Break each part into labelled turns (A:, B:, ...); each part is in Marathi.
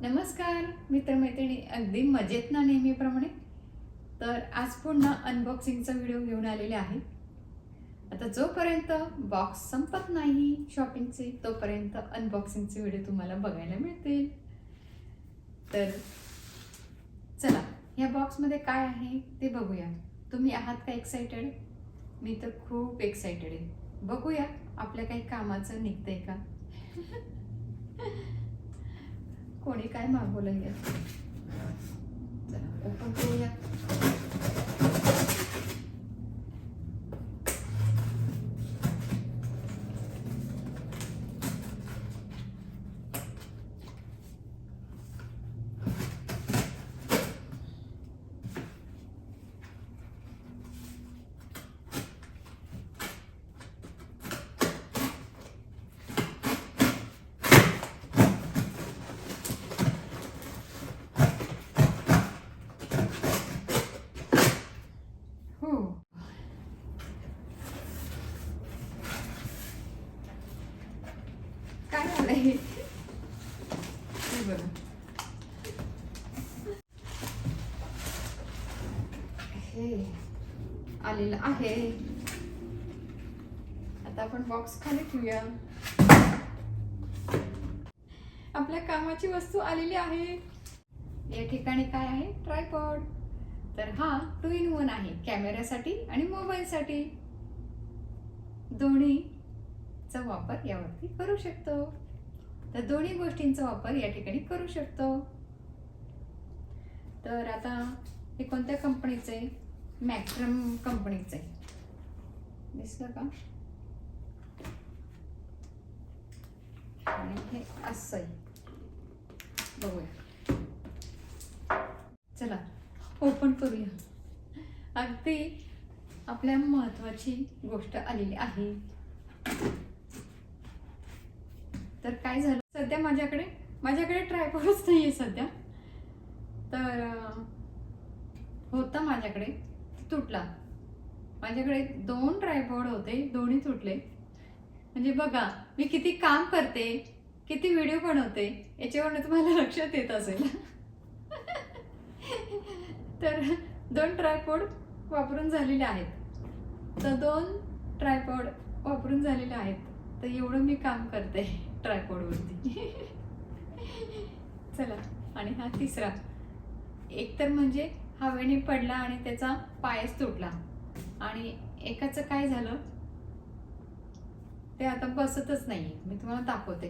A: नमस्कार मित्रमैत्रिणी अगदी मजेत ना नेहमीप्रमाणे? तर आज पुन्हा अनबॉक्सिंगचा व्हिडिओ घेऊन आलेले आहे. आता जोपर्यंत बॉक्स संपत नाही शॉपिंगचे तोपर्यंत अनबॉक्सिंगचे व्हिडिओ तुम्हाला बघायला मिळतील. तर चला या बॉक्समध्ये काय आहे ते बघूया. तुम्ही आहात का एक्साइटेड मी तर खूप एक्साइटेड आहे. बघूया आपल्या काही कामाचं निघतंय का? कोणी काय मागवलं आहे चला ओपन करूया हो काय झालंय हे बघा हे आलेलं आहे. आता आपण बॉक्स खाली ठेवूया. आपल्या कामाची वस्तू आलेली आहे. या ठिकाणी काय आहे? ट्रायपॉड तर हा टू इन वन आहे. कॅमेऱ्यासाठी आणि मोबाईलसाठी. दोन्हीचा वापर यावरती करू शकतो. तर दोन्ही गोष्टींचा वापर या ठिकाणी करू शकतो. तर आता हे कोणत्या कंपनीचं आहे? मॅक्ट्रम कंपनीचं आहे. दिसलं का? आणि हे असं आहे. बघूया. चला ओपन करूया. अगदी आपल्या महत्वाची गोष्ट आलेली आहे. तर काय झालं? सध्या माझ्याकडे माझ्याकडे ट्रायपॉडच नाही आहे सध्या. तर होता माझ्याकडे. तुटला. माझ्याकडे दोन ट्रायपॉड होते दोन्ही तुटले. म्हणजे बघा मी किती काम करते किती व्हिडिओ बनवते याच्यावरून तुम्हाला लक्षात येत असेल. तर दोन ट्रायपॉड वापरून झालेले आहेत. तर दोन ट्रायपॉड वापरून झालेले आहेत. तर एवढं मी काम करते ट्रायपॉडवरती चला आणि हा तिसरा. एक तर म्हणजे हवेने पडला आणि त्याचा पायच तुटला. आणि एकाचं काय झालं? ते आता बसतच नाही मी तुम्हाला दाखवते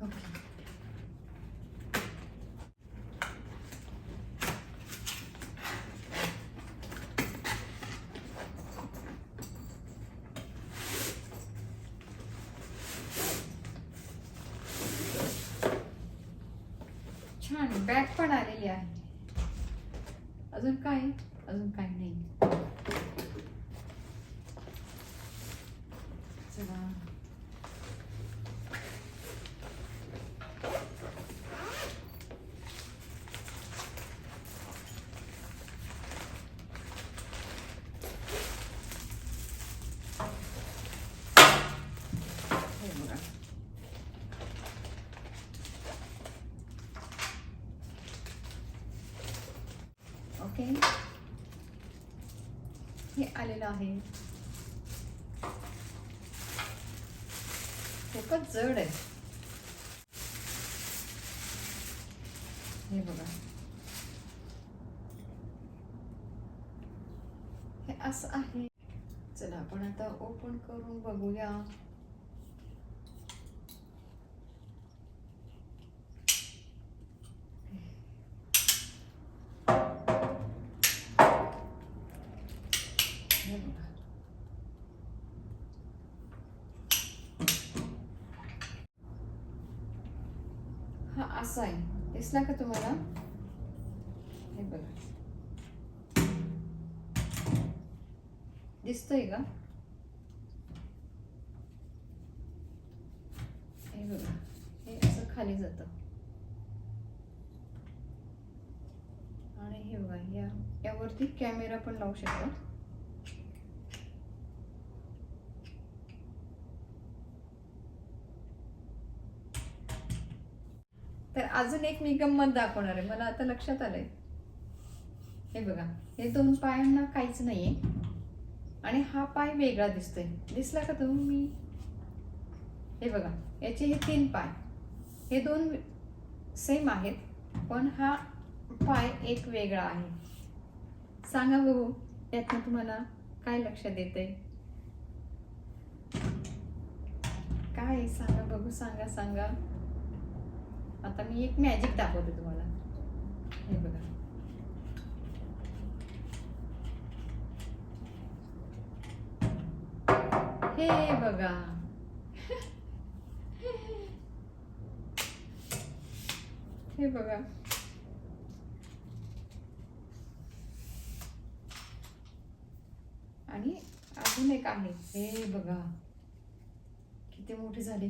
A: ओके छान बॅग पण आलेली आहे. अजून काय? अजून काय नाही चला हे बघा ओके हे आलेलं आहे. खूपच जड आहे. हे बघा. हे असं आहे. चला आपण आता ओपन करून बघूया हे बघा हा असं आहे दिसला का तुम्हाला हे बघा दिसतोय का हे बघा हे असं खाली जातं आणि हे बघा या यावरती कॅमेरा पण लावू शकतात तर अजून एक मी गंमत दाखवणार आहे. मला आता लक्षात आलंय. हे बघा हे दोन पायांना काहीच नाहीये. आणि हा पाय वेगळा दिसतोय. दिसला का तुम्ही? हे बघा याचे हे तीन पाय. हे दोन सेम आहेत पण हा पाय एक वेगळा आहे. सांगा बघू यातनं तुम्हाला काय लक्षात येतंय? काय सांगा बघू सांगा सांगा. आता मी एक मॅजिक दाखवते तुम्हाला. हे बघा. हे बघा. हे बघा. आणि अजून एक आहे. हे बघा. किती मोठे झाले.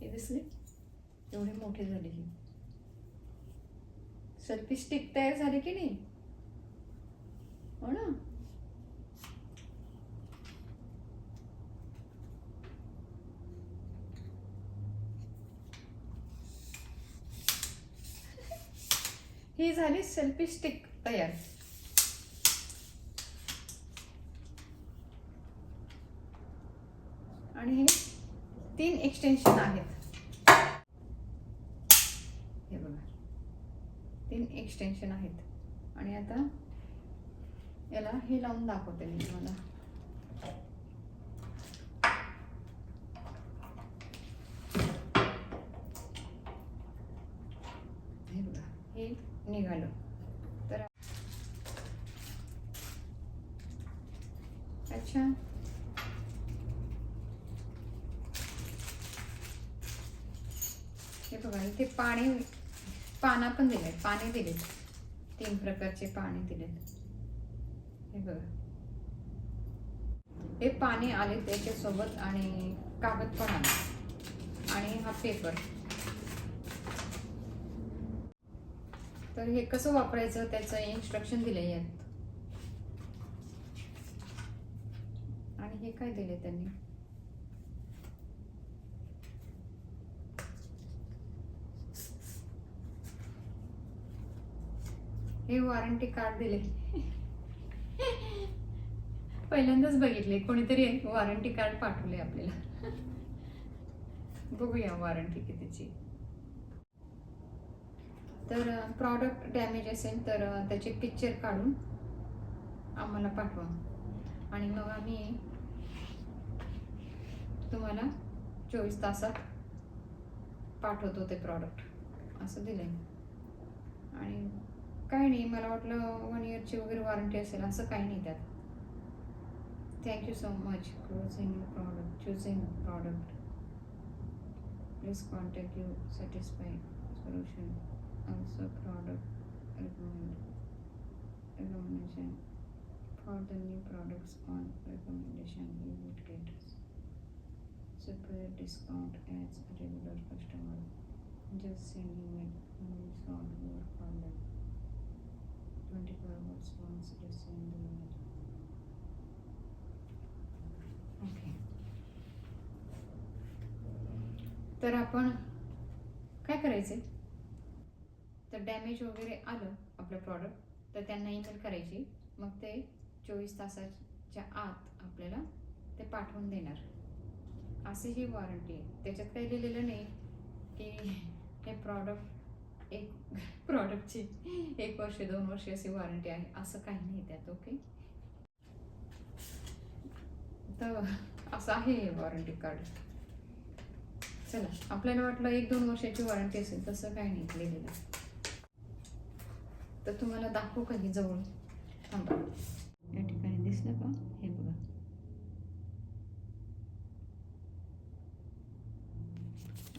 A: हे दिसले? एवढे मोठे झाले हे सेल्फी स्टिक तयार झाली की नाही? हो ना? ही झाली सेल्फी स्टिक तयार. आणि हे तीन एक्सटेन्शन आहेत हे बघा तीन एक्सटेन्शन आहेत. आणि आता याला हे लावून दाखवते मी तुम्हाला. हे निघालं. तर अच्छा. हे बघा इथे पाणी पाना पण दिले पाने दिलेत. तीन प्रकारचे पाने दिलेत. हे बघा. हे पाने आले त्याच्यासोबत आणि कागद पण आला. आणि हा पेपर तर हे कसं वापरायचं? त्याचं इन्स्ट्रक्शन दिले यात. आणि हे काय दिले त्यांनी? हे वॉरंटी कार्ड दिले. पहिल्यांदाच बघितले कोणीतरी वॉरंटी कार्ड पाठवले आपल्याला. बघूया वॉरंटी कितीची. तर प्रॉडक्ट डॅमेज असेल तर त्याचे पिक्चर काढून आम्हाला पाठवा. आणि मग आम्ही तुम्हाला चोवीस तासात पाठवतो ते प्रॉडक्ट असं दिलं आहे आणि काही नाही मला वाटलं वन इयरची वगैरे वॉरंटी असेल असं काही नाही त्यात thank you so much closing product choosing product please contact you satisfy solution also product recommend recommendation for the new products on recommendation you would get super discount as a regular customer just send email and solve 24 hours once you in the email okay तर आपण काय करायचे तर डॅमेज वगैरे आलं आपलं प्रॉडक्ट तर त्यांना ईमेल करायची. मग ते चोवीस तासाच्या आत आपल्याला ते पाठवून देणार. अशी ही वॉरंटी आहे. त्याच्यात काही लिहिलेलं नाही की हे प्रॉडक्ट एक प्रॉडक्टची एक वर्ष दोन वर्ष अशी वॉरंटी आहे. असं काही नाही त्यात ओके तर असं आहे हे वॉरंटी कार्ड चला आपल्याला वाटलं एक दोन वर्षाची वॉरंटी असेल तसं काही नाही लिहिलेलं. तर तुम्हाला दाखवू का हे जवळ? थांबा. या ठिकाणी दिसलं का? हे बघा.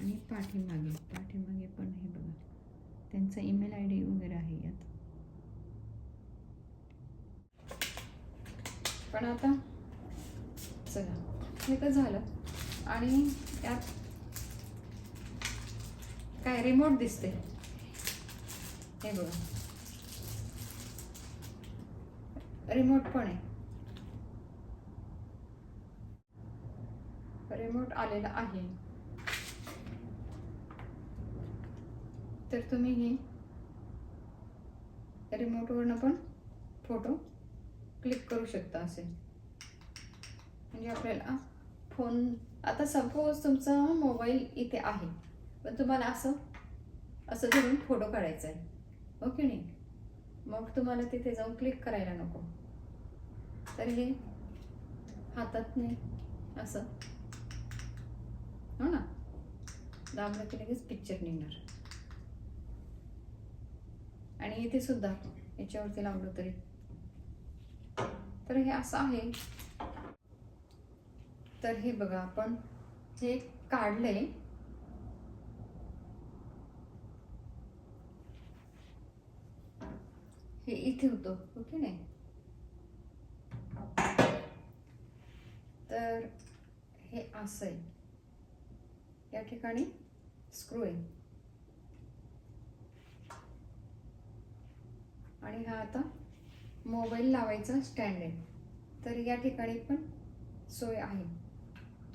A: आणि पाठीमागे पाठीमागे पण हे बघा. त्यांचा ईमेल आय डी वगैरे आहे यात. पण आता चला हे तर झालं. आणि यात काय रिमोट दिसते हे बघा. रिमोट पण आहे. रिमोट आलेला आहे. तर तुम्ही हे रिमोटवरनं पण फोटो क्लिक करू शकता असे. म्हणजे आपल्याला फोन आता सपोज तुमचा मोबाईल इथे आहे पण तुम्हाला असं असं धरून फोटो काढायचा आहे. ओके नाही? मग तुम्हाला तिथे जाऊन क्लिक करायला नको. तर हे हातात नाही असं. हो ना? दाबलं की लगेच पिक्चर निघणार. आणि इथे सुद्धा याच्यावरती लावलं तरी. तर हे असं आहे. तर हे बघा आपण हे काढलंय हे इथे होतं ओके नाही? तर हे असं आहे. या ठिकाणी स्क्रू आहे. आणि हा आता मोबाईल लावायचा स्टँड आहे तर या ठिकाणी पण सोय आहे.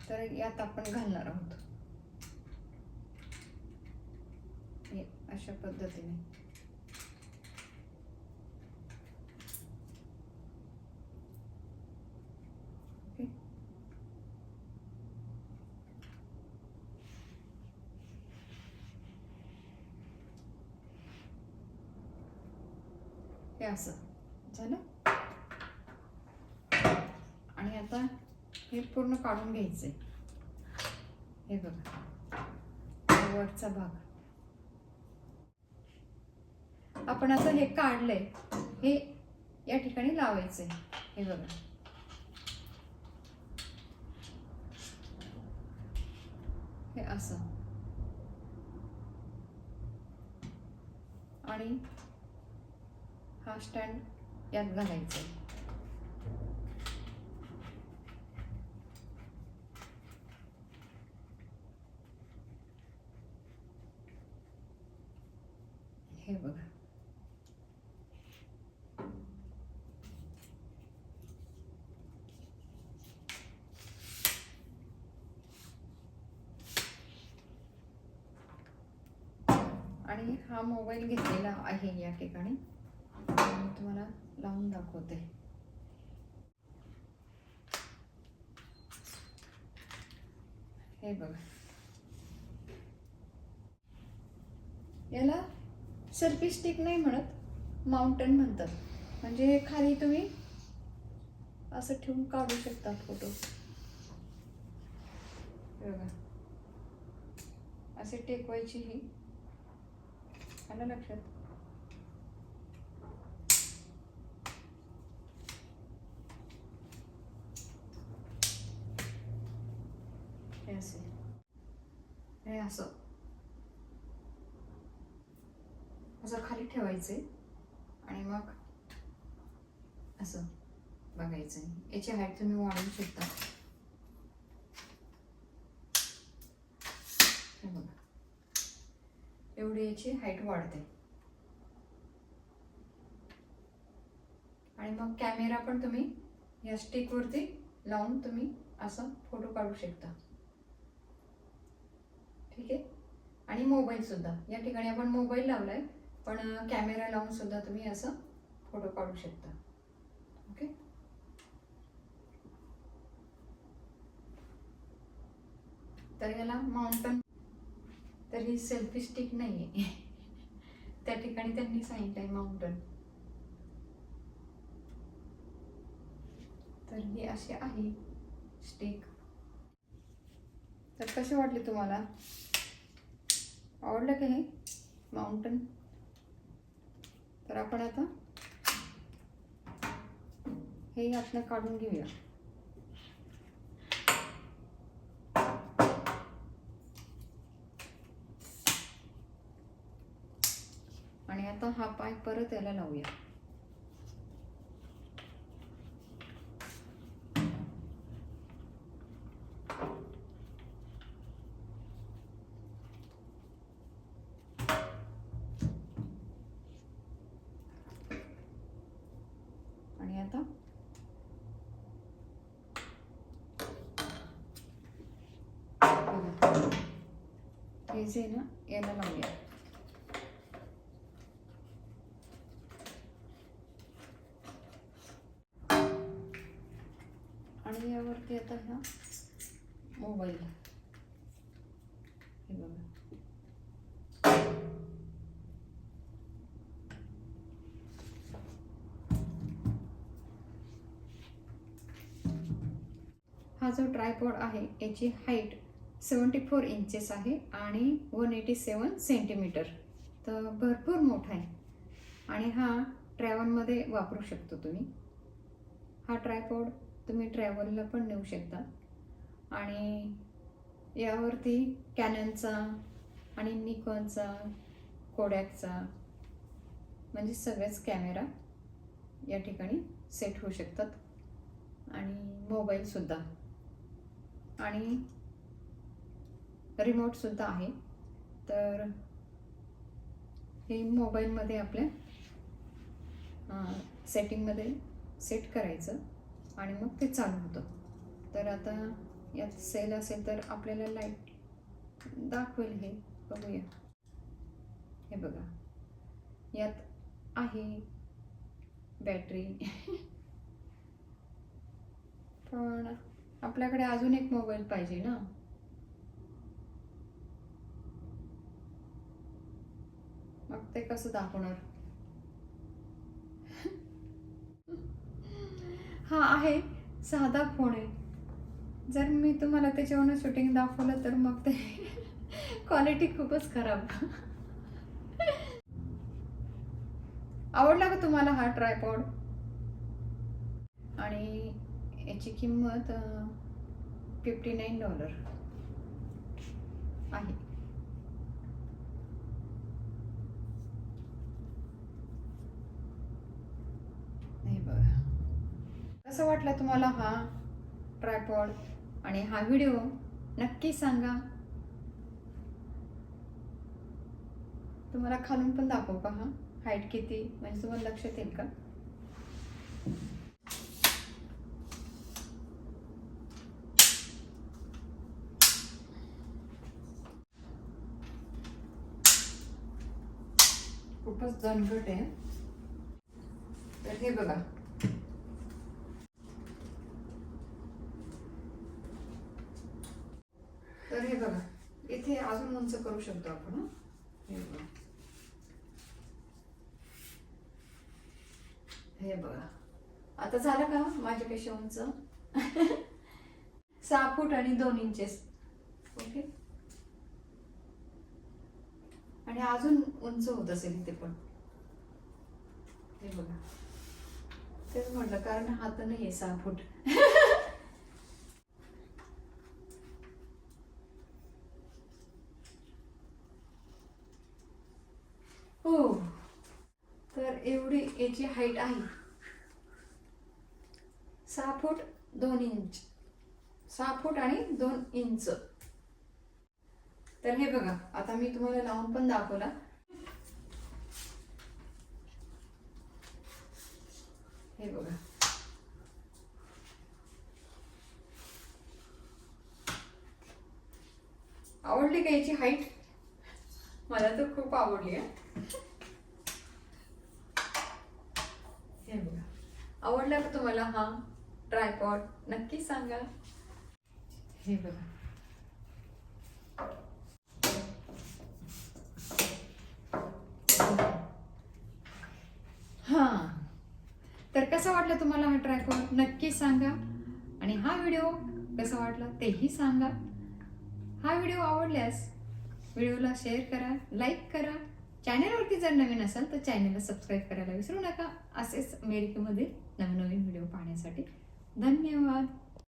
A: तर यात आपण घालणार आहोत. हे अशा पद्धतीने. हे असं. झालं? आणि आता हे पूर्ण काढून घ्यायचंय. हे बघा. वरचा भाग. आपण आता हे काढलंय. हे या ठिकाणी लावायचंय. हे बघा. हे असं. आणि हा स्टँड यात घालायचा. आहे हे बघा. आणि हा मोबाईल घेतलेला आहे या ठिकाणी. तुम्हाला लावून दाखवते. हे बघा. याला सेल्फी स्टिक नाही म्हणत माउंटन म्हणतात. म्हणजे हे खाली तुम्ही असं ठेवून काढू शकता फोटो हे बघा. असे टेकवायची ही. आलं लक्षात हे असे हे असं. असं खाली ठेवायचे आणि मग असं बघायचं. याची हाईट तुम्ही वाढवू शकता. हे बघा. एवढी याची हाईट वाढते. आणि मग कॅमेरा पण तुम्ही या स्टिकवरती लावून तुम्ही असा फोटो काढू शकता. ठीक आहे? आणि मोबाईल सुद्धा. या ठिकाणी आपण मोबाईल लावलाय. पण कॅमेरा लावून सुद्धा तुम्ही असं फोटो काढू शकता. ओके तर याला माउंटन तर ही सेल्फी स्टिक नाही आहे त्या ठिकाणी त्यांनी सांगितलंय माउंटन तर ही अशी आहे स्टिक तर कशी वाटली तुम्हाला? आवडलं का हे? माउंटन तर आपण आता हे यातनं काढून घेऊया. आणि आता हा पाय परत याला लावूया आणि मी आता बघा. हे जे ना याला लावूया आणि यावरती आता ह्या मोबाईल हे बघा. हा जो ट्रायपॉड आहे याची हाईट सेवन्टी फोर इंचेस आहे आणि वन एटी सेवन सेंटीमीटर तर भरपूर मोठा आहे. आणि हा ट्रॅव्हलमध्ये वापरू शकतो तुम्ही. हा ट्रायपॉड तुम्ही ट्रॅव्हलला पण नेऊ शकता. आणि यावरती कॅननचा आणि निकॉनचा कोडॅकचा म्हणजे सगळेच कॅमेरा या ठिकाणी सेट होऊ शकतात. आणि मोबाईलसुद्धा आणि रिमोटसुद्धा आहे. तर हे मोबाईलमध्ये आपल्या सेटिंगमध्ये सेट करायचं. आणि मग ते चालू होतं. तर आता यात सेल असेल तर आपल्याला लाइट दाखवेल हे. बघूया. हे बघा. यात आहे बॅटरी पण आपल्याकडे अजून एक मोबाईल पाहिजे ना? मग ते कसं दाखवणार? हा आहे. साधा फोन आहे. जर मी तुम्हाला त्याच्यावरनं शूटिंग दाखवलं तर मग ते क्वालिटी खूपच खराब. आवडला का तुम्हाला हा ट्रायपॉड आणि याची किंमत फिफ्टी नाईन डॉलर आहे हे बघा कसं वाटलं तुम्हाला हा ट्रायपॉड आणि हा व्हिडिओ नक्की सांगा. तुम्हाला खालून पण दाखवू का हा? हाईट किती? म्हणजे तुम्हाला लक्षात येईल का? खूपच दणकट आहे. तर हे बघा तर हे बघा इथे अजून उंच करू शकतो आपण हे? बघा. हे बघा. आता झालं का माझ्यापेक्षा उंच सहा फूट आणि दोन इंचेस ओके आणि अजून उंच होत असेल इथे पण. हे बघा. तेच म्हटलं कारण हात नाही आहे सहा फूट हो तर एवढी याची हाईट आहे. सहा फूट दोन इंच. सहा फूट आणि दोन इंच. तर हे बघा आता मी तुम्हाला लावून पण दाखवला. हे बघा. आवडली का याची हाईट मला तर खूप आवडली आहे हे बघा. आवडला का तुम्हाला हा ट्रायपॉड नक्की सांगा. हे बघा. हां. तर कसा वाटला तुम्हाला हा ट्रायपॉड नक्की सांगा. आणि हा व्हिडिओ कसा वाटला तेही सांगा. हा व्हिडिओ आवडल्यास व्हिडिओला शेअर करा लाईक करा. चॅनलवरती जर नवीन असाल तर चॅनलला सबस्क्राईब करायला विसरू नका. असेच अमेरिकेमध्ये नवनवीन व्हिडिओ पाहण्यासाठी धन्यवाद.